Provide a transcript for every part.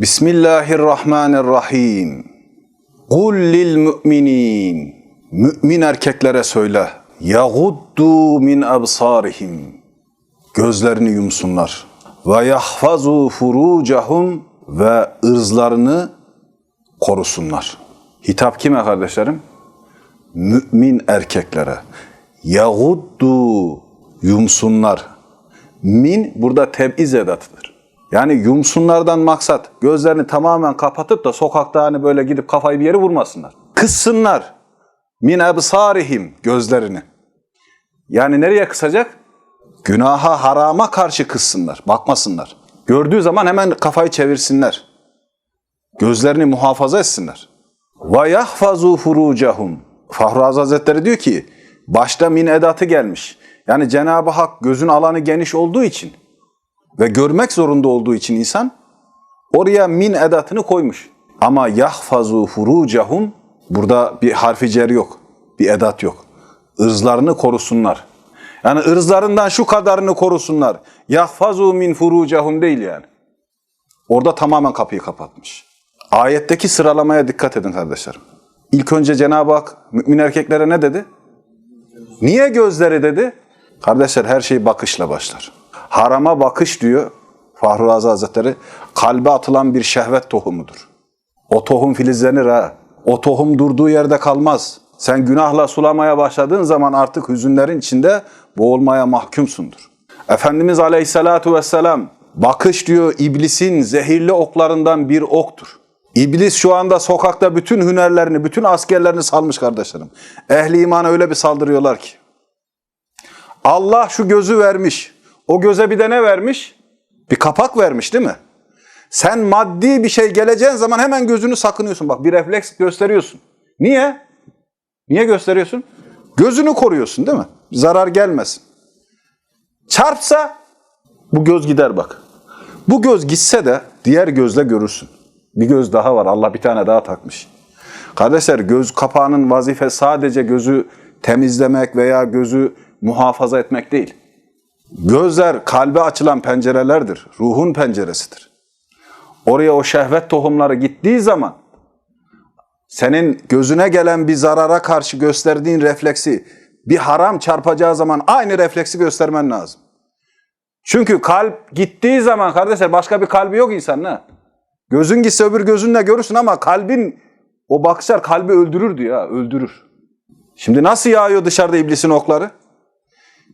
Bismillahirrahmanirrahim. Kul lil müminin. Mümin erkeklere söyle. Yaguddu min absarihim. Gözlerini yumsunlar. Ve yahfazu furucahum ve ırzlarını korusunlar. Hitap kime kardeşlerim? Mümin erkeklere. Yaguddu yumsunlar. Min burada teb'iz edatıdır. Yani yumsunlardan maksat gözlerini tamamen kapatıp da sokakta hani böyle gidip kafayı bir yere vurmasınlar. Kıssınlar. Min ebsarihim gözlerini. Yani nereye kısacak? Günaha, harama karşı kıssınlar, bakmasınlar. Gördüğü zaman hemen kafayı çevirsinler. Gözlerini muhafaza etsinler. Ve yahfazu furucahum. Fahru Hazretleri diyor ki, başta min edatı gelmiş. Yani Cenab-ı Hak gözün alanı geniş olduğu için ve görmek zorunda olduğu için insan oraya min edatını koymuş. Ama yahfazu furucahum burada bir harfi cer yok. Bir edat yok. Irzlarını korusunlar. Yani ırzlarından şu kadarını korusunlar. Yahfazu min furucahum değil yani. Orada tamamen kapıyı kapatmış. Ayetteki sıralamaya dikkat edin kardeşlerim. İlk önce Cenab-ı Hak mümin erkeklere ne dedi? Niye gözleri dedi? Kardeşler her şey bakışla başlar. Harama bakış diyor Fahru Razi Hazretleri, kalbe atılan bir şehvet tohumudur. O tohum filizlenir ha. O tohum durduğu yerde kalmaz. Sen günahla sulamaya başladığın zaman artık hüzünlerin içinde boğulmaya mahkumsundur. Efendimiz Aleyhisselatu Vesselam, bakış diyor iblisin zehirli oklarından bir oktur. İblis şu anda sokakta bütün hünerlerini, bütün askerlerini salmış kardeşlerim. Ehli imana öyle bir saldırıyorlar ki. Allah şu gözü vermiş. O göze bir de ne vermiş? Bir kapak vermiş değil mi? Sen maddi bir şey geleceğin zaman hemen gözünü sakınıyorsun. Bak bir refleks gösteriyorsun. Niye? Niye gösteriyorsun? Gözünü koruyorsun değil mi? Zarar gelmesin. Çarpsa bu göz gider bak. Bu göz gitse de diğer gözle görürsün. Bir göz daha var. Allah bir tane daha takmış. Kardeşler göz kapağının vazife sadece gözü temizlemek veya gözü muhafaza etmek değil. Gözler kalbe açılan pencerelerdir. Ruhun penceresidir. Oraya o şehvet tohumları gittiği zaman senin gözüne gelen bir zarara karşı gösterdiğin refleksi bir haram çarpacağı zaman aynı refleksi göstermen lazım. Çünkü kalp gittiği zaman kardeşler başka bir kalbi yok insanın ha. Gözün gitse öbür gözünle görürsün ama kalbin o bakışlar kalbi öldürür diyor öldürür. Şimdi nasıl yağıyor dışarıda iblisin okları?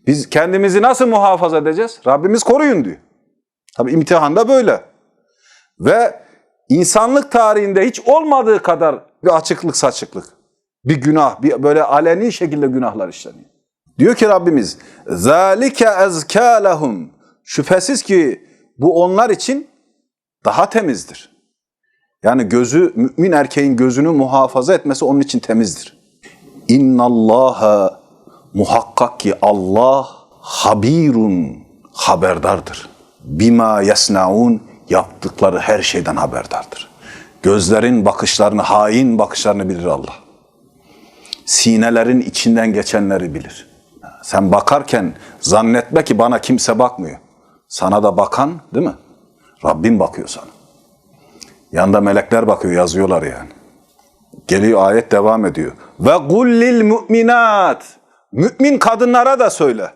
Biz kendimizi nasıl muhafaza edeceğiz? Rabbimiz koruyun diyor. Tabi imtihanda böyle. Ve insanlık tarihinde hiç olmadığı kadar bir açıklık saçıklık, bir günah, bir böyle aleni şekilde günahlar işleniyor. Diyor ki Rabbimiz, ذَٰلِكَ اَزْكَى لَهُمْ Şüphesiz ki bu onlar için daha temizdir. Yani gözü, mümin erkeğin gözünü muhafaza etmesi onun için temizdir. اِنَّ اللّٰهَ Muhakkak ki Allah habirun haberdardır. Bima yesnaun yaptıkları her şeyden haberdardır. Gözlerin bakışlarını, hain bakışlarını bilir Allah. Sinelerin içinden geçenleri bilir. Sen bakarken zannetme ki bana kimse bakmıyor. Sana da bakan değil mi? Rabbim bakıyor sana. Yanında melekler bakıyor, yazıyorlar yani. Geliyor ayet devam ediyor. Ve gullil mu'minat. Mümin kadınlara da söyle.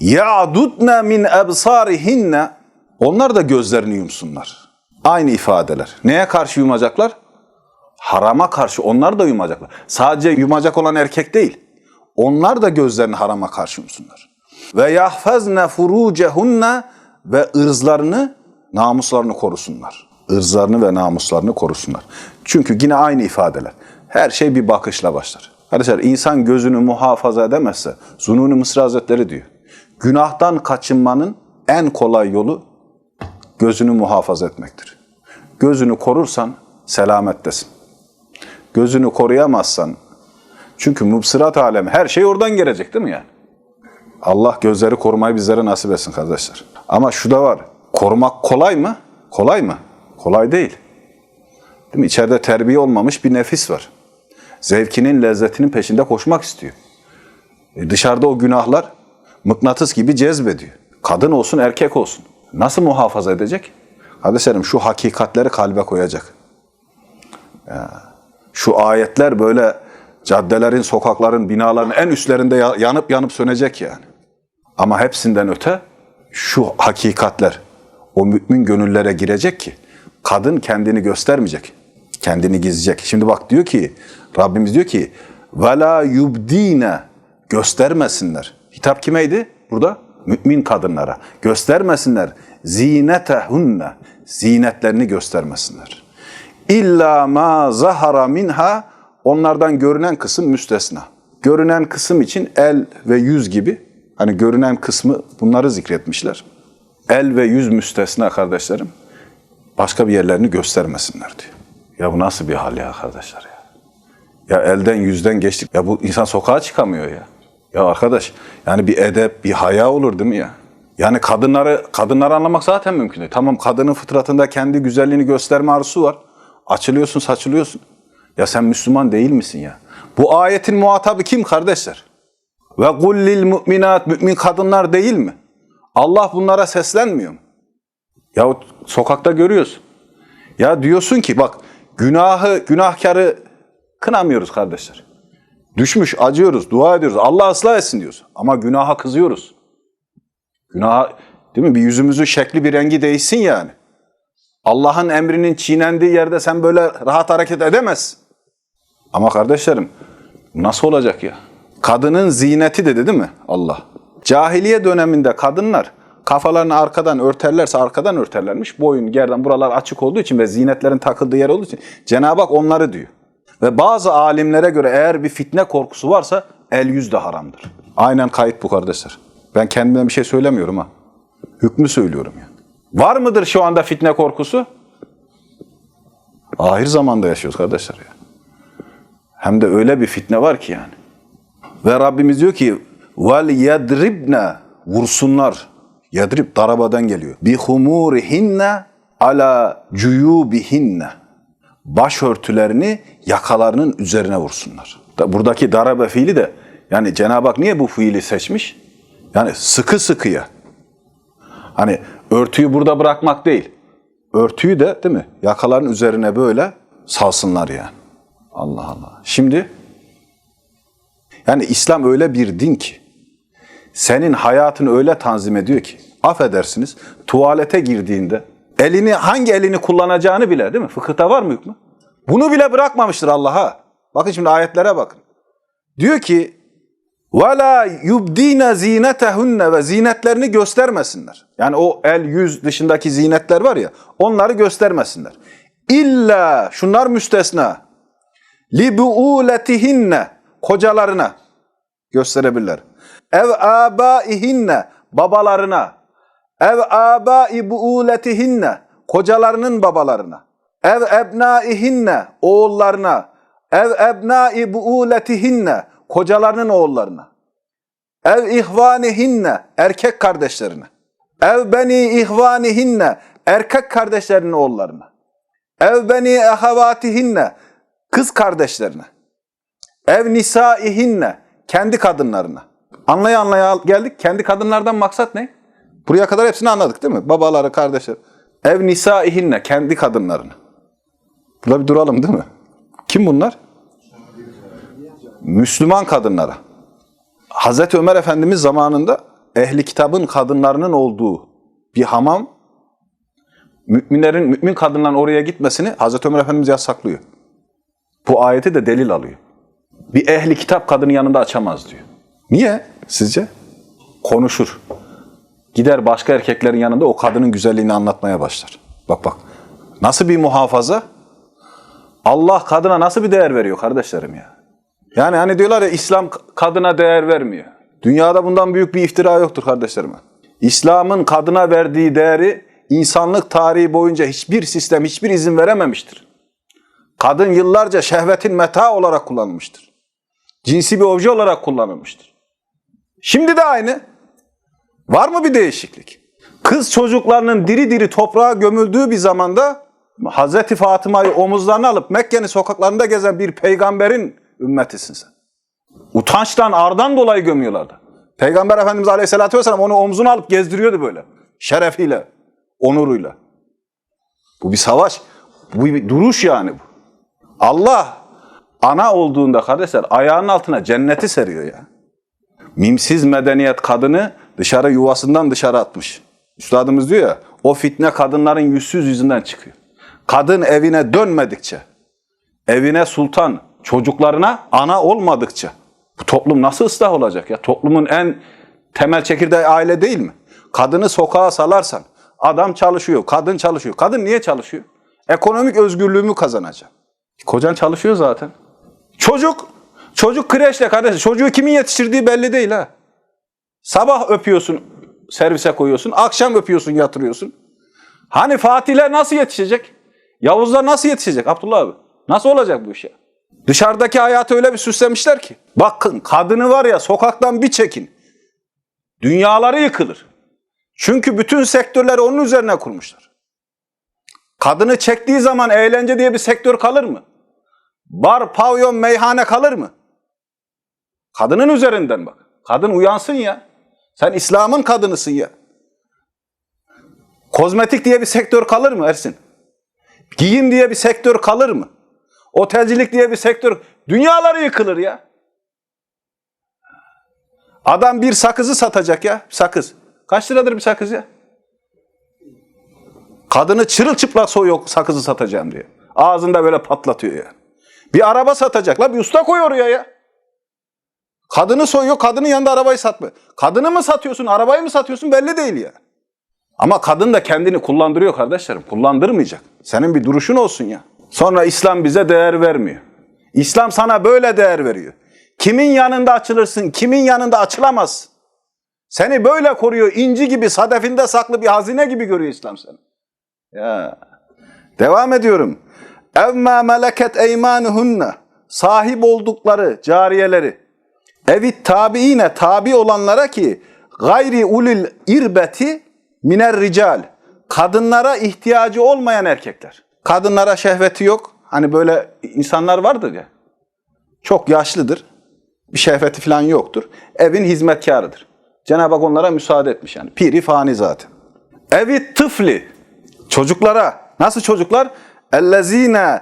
Ya'dudna min ebsarihinne. Onlar da gözlerini yumsunlar. Aynı ifadeler. Neye karşı yumacaklar? Harama karşı onlar da yumacaklar. Sadece yumacak olan erkek değil. Onlar da gözlerini harama karşı yumsunlar. Ve yahfazne furucehunne ve ırzlarını, namuslarını korusunlar. Irzlarını ve namuslarını korusunlar. Çünkü yine aynı ifadeler. Her şey bir bakışla başlar. Arkadaşlar insan gözünü muhafaza edemezse, Zununi Mısır Hazretleri diyor. Günahtan kaçınmanın en kolay yolu gözünü muhafaza etmektir. Gözünü korursan selamettesin. Gözünü koruyamazsan, çünkü mübsirat alemi her şey oradan gelecek değil mi yani? Allah gözleri korumayı bizlere nasip etsin kardeşler. Ama şu da var, korumak kolay mı? Kolay mı? Kolay değil. Değil mi? İçeride terbiye olmamış bir nefis var zevkinin, lezzetinin peşinde koşmak istiyor. E dışarıda o günahlar mıknatıs gibi cezbediyor. Kadın olsun, erkek olsun. Nasıl muhafaza edecek? Kardeşlerim şu hakikatleri kalbe koyacak. Ya, şu ayetler böyle caddelerin, sokakların, binaların en üstlerinde ya- yanıp yanıp sönecek yani. Ama hepsinden öte şu hakikatler o mümin gönüllere girecek ki kadın kendini göstermeyecek. Kendini gizleyecek. Şimdi bak diyor ki Rabbimiz diyor ki vela yubdine göstermesinler. Hitap kimeydi burada? Mümin kadınlara. Göstermesinler. Zinetehunne. Zinetlerini göstermesinler. İlla ma zahara minha onlardan görünen kısım müstesna. Görünen kısım için el ve yüz gibi hani görünen kısmı bunları zikretmişler. El ve yüz müstesna kardeşlerim. Başka bir yerlerini göstermesinler diyor. Ya bu nasıl bir hal ya kardeşler ya? Ya elden yüzden geçtik. Ya bu insan sokağa çıkamıyor ya. Ya arkadaş yani bir edep, bir haya olur değil mi ya? Yani kadınları kadınları anlamak zaten mümkün değil. Tamam kadının fıtratında kendi güzelliğini gösterme arzusu var. Açılıyorsun, saçılıyorsun. Ya sen Müslüman değil misin ya? Bu ayetin muhatabı kim kardeşler? Ve kullil müminat mümin kadınlar değil mi? Allah bunlara seslenmiyor mu? Ya sokakta görüyorsun. Ya diyorsun ki bak günahı, günahkarı kınamıyoruz kardeşler. Düşmüş, acıyoruz, dua ediyoruz. Allah ıslah etsin diyoruz. Ama günaha kızıyoruz. Günaha, değil mi? Bir yüzümüzün şekli bir rengi değişsin yani. Allah'ın emrinin çiğnendiği yerde sen böyle rahat hareket edemezsin. Ama kardeşlerim nasıl olacak ya? Kadının zineti dedi değil mi Allah? Cahiliye döneminde kadınlar kafalarını arkadan örterlerse arkadan örterlermiş. Boyun, gerdan buralar açık olduğu için ve zinetlerin takıldığı yer olduğu için Cenab-ı Hak onları diyor. Ve bazı alimlere göre eğer bir fitne korkusu varsa el yüz de haramdır. Aynen kayıt bu kardeşler. Ben kendimden bir şey söylemiyorum ha. Hükmü söylüyorum yani. Var mıdır şu anda fitne korkusu? Ahir zamanda yaşıyoruz kardeşler ya. Hem de öyle bir fitne var ki yani. Ve Rabbimiz diyor ki vel yedribne vursunlar. Yedrib darabadan geliyor. Bi humurihinne ala cuyubihinne. Başörtülerini yakalarının üzerine vursunlar. Da- Buradaki darabe fiili de yani Cenab-ı Hak niye bu fiili seçmiş? Yani sıkı sıkıya. Hani örtüyü burada bırakmak değil. Örtüyü de değil mi? Yakaların üzerine böyle salsınlar yani. Allah Allah. Şimdi yani İslam öyle bir din ki senin hayatını öyle tanzim ediyor ki affedersiniz tuvalete girdiğinde elini hangi elini kullanacağını bile değil mi? Fıkıhta var mı hükmü? Bunu bile bırakmamıştır Allah'a. Bakın şimdi ayetlere bakın. Diyor ki وَلَا يُبْد۪ينَ زِينَتَهُنَّ ve zinetlerini göstermesinler. Yani o el yüz dışındaki zinetler var ya onları göstermesinler. İlla şunlar müstesna. لِبُعُولَتِهِنَّ kocalarına gösterebilirler. Ev abaihinne babalarına. Ev abai buuletihinne kocalarının babalarına. Ev ebnaihinne oğullarına. Ev ebnai buuletihinne kocalarının oğullarına. Ev ihvanihinne erkek kardeşlerine. Ev beni ihvanihinne erkek kardeşlerinin oğullarına. Ev beni ehavatihinne kız kardeşlerine. Ev nisaihinne kendi kadınlarına. Anlaya anlaya geldik. Kendi kadınlardan maksat ne? Buraya kadar hepsini anladık değil mi? Babaları, kardeşler. Ev nisaihinne kendi kadınlarına. Burada bir duralım değil mi? Kim bunlar? Müslüman kadınlara. Hazreti Ömer Efendimiz zamanında ehli kitabın kadınlarının olduğu bir hamam müminlerin, mümin kadınların oraya gitmesini Hazreti Ömer Efendimiz yasaklıyor. Bu ayeti de delil alıyor. Bir ehli kitap kadının yanında açamaz diyor. Niye sizce? Konuşur. Gider başka erkeklerin yanında o kadının güzelliğini anlatmaya başlar. Bak bak. Nasıl bir muhafaza? Allah kadına nasıl bir değer veriyor kardeşlerim ya? Yani hani diyorlar ya İslam kadına değer vermiyor. Dünyada bundan büyük bir iftira yoktur kardeşlerim. İslam'ın kadına verdiği değeri insanlık tarihi boyunca hiçbir sistem, hiçbir izin verememiştir. Kadın yıllarca şehvetin meta olarak kullanılmıştır. Cinsi bir obje olarak kullanılmıştır. Şimdi de aynı. Var mı bir değişiklik? Kız çocuklarının diri diri toprağa gömüldüğü bir zamanda Hazreti Fatıma'yı omuzlarına alıp Mekke'nin sokaklarında gezen bir peygamberin ümmetisin sen. Utançtan, ardan dolayı gömüyorlardı. Peygamber Efendimiz Aleyhisselatü Vesselam onu omzuna alıp gezdiriyordu böyle. Şerefiyle, onuruyla. Bu bir savaş. Bu bir duruş yani bu. Allah ana olduğunda kardeşler ayağının altına cenneti seriyor ya. Mimsiz medeniyet kadını dışarı yuvasından dışarı atmış. Üstadımız diyor ya o fitne kadınların yüzsüz yüzünden çıkıyor. Kadın evine dönmedikçe, evine sultan, çocuklarına ana olmadıkça bu toplum nasıl ıslah olacak ya? Toplumun en temel çekirdeği aile değil mi? Kadını sokağa salarsan adam çalışıyor, kadın çalışıyor. Kadın niye çalışıyor? Ekonomik özgürlüğümü kazanacağım. Kocan çalışıyor zaten. Çocuk, çocuk kreşle kardeş. Çocuğu kimin yetiştirdiği belli değil ha. Sabah öpüyorsun, servise koyuyorsun. Akşam öpüyorsun, yatırıyorsun. Hani Fatihler nasıl yetişecek? Yavuzlar nasıl yetişecek Abdullah abi? Nasıl olacak bu iş ya? Dışarıdaki hayatı öyle bir süslemişler ki. Bakın kadını var ya sokaktan bir çekin. Dünyaları yıkılır. Çünkü bütün sektörleri onun üzerine kurmuşlar. Kadını çektiği zaman eğlence diye bir sektör kalır mı? Bar, pavyon, meyhane kalır mı? Kadının üzerinden bak. Kadın uyansın ya. Sen İslam'ın kadınısın ya. Kozmetik diye bir sektör kalır mı Ersin? Giyim diye bir sektör kalır mı? Otelcilik diye bir sektör. Dünyaları yıkılır ya. Adam bir sakızı satacak ya. Sakız. Kaç liradır bir sakız ya? Kadını çırılçıplak soyuyor sakızı satacağım diye. Ağzında böyle patlatıyor yani. Bir araba satacak la bir usta koy oraya ya. Kadını soyuyor, kadının yanında arabayı satma. Kadını mı satıyorsun, arabayı mı satıyorsun belli değil ya. Ama kadın da kendini kullandırıyor kardeşlerim. Kullandırmayacak. Senin bir duruşun olsun ya. Sonra İslam bize değer vermiyor. İslam sana böyle değer veriyor. Kimin yanında açılırsın, kimin yanında açılamazsın. Seni böyle koruyor. inci gibi, sadefinde saklı bir hazine gibi görüyor İslam seni. Ya. Devam ediyorum. Evma meleket eymanuhunne. Sahip oldukları cariyeleri. Evit tabiine tabi olanlara ki gayri ulil irbeti miner rical. Kadınlara ihtiyacı olmayan erkekler. Kadınlara şehveti yok. Hani böyle insanlar vardır ya. Çok yaşlıdır. Bir şehveti falan yoktur. Evin hizmetkarıdır. Cenab-ı Hak onlara müsaade etmiş yani. Piri fani zaten. Evit tıfli. Çocuklara. Nasıl çocuklar? Ellezine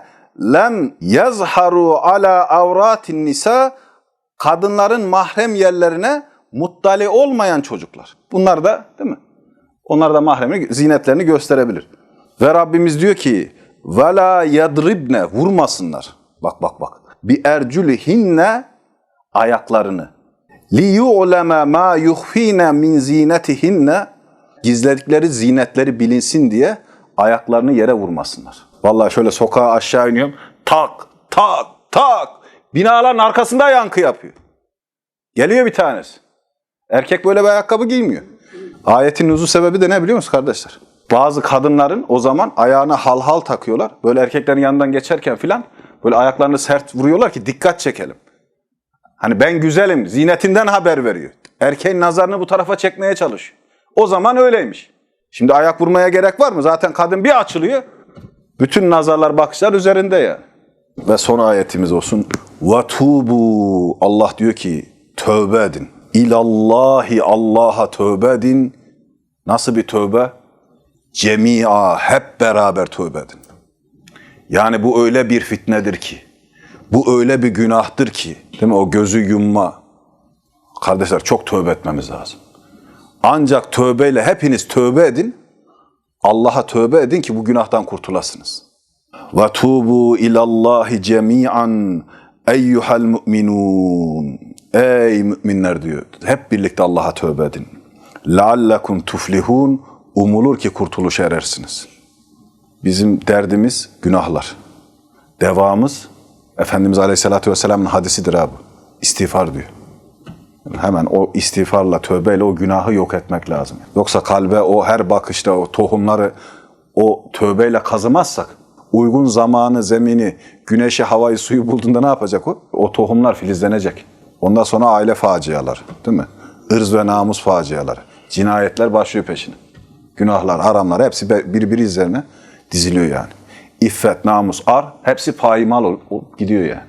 lem yazharu ala avratin nisa kadınların mahrem yerlerine muttali olmayan çocuklar. Bunlar da değil mi? Onlar da mahremi zinetlerini gösterebilir. Ve Rabbimiz diyor ki vela yadribne vurmasınlar. Bak bak bak. Bi erculihinne ayaklarını. Li yu'leme ma yuhfine min zinetihinne gizledikleri zinetleri bilinsin diye ayaklarını yere vurmasınlar. Vallahi şöyle sokağa aşağı iniyorum. Tak tak tak. Binaların arkasında yankı yapıyor. Geliyor bir tanesi. Erkek böyle bir ayakkabı giymiyor. Ayetin nüzul sebebi de ne biliyor musunuz kardeşler? Bazı kadınların o zaman ayağına hal hal takıyorlar. Böyle erkeklerin yanından geçerken filan böyle ayaklarını sert vuruyorlar ki dikkat çekelim. Hani ben güzelim, zinetinden haber veriyor. Erkeğin nazarını bu tarafa çekmeye çalışıyor. O zaman öyleymiş. Şimdi ayak vurmaya gerek var mı? Zaten kadın bir açılıyor. Bütün nazarlar, bakışlar üzerinde ya. Ve son ayetimiz olsun. وَتُوبُوا Allah diyor ki tövbe edin. İlallahi Allah'a tövbe edin. Nasıl bir tövbe? Cemia hep beraber tövbe edin. Yani bu öyle bir fitnedir ki. Bu öyle bir günahtır ki. Değil mi? O gözü yumma. Kardeşler çok tövbe etmemiz lazım. Ancak tövbeyle hepiniz tövbe edin. Allah'a tövbe edin ki bu günahtan kurtulasınız. Ve tubu ilallahi cemi'an eyyuhal mu'minun. Ey müminler diyor. Hep birlikte Allah'a tövbe edin. Leallekum tuflihun. Umulur ki kurtuluşa erersiniz. Bizim derdimiz günahlar. Devamız Efendimiz Aleyhisselatü Vesselam'ın hadisidir abi. İstiğfar diyor. Hemen o istiğfarla, tövbeyle o günahı yok etmek lazım. Yoksa kalbe o her bakışta o tohumları o tövbeyle kazımazsak uygun zamanı, zemini, güneşi, havayı, suyu bulduğunda ne yapacak o? O tohumlar filizlenecek. Ondan sonra aile facialar, değil mi? Irz ve namus faciaları. Cinayetler başlıyor peşine. Günahlar, haramlar hepsi birbiri üzerine diziliyor yani. İffet, namus, ar hepsi payimal olup gidiyor yani.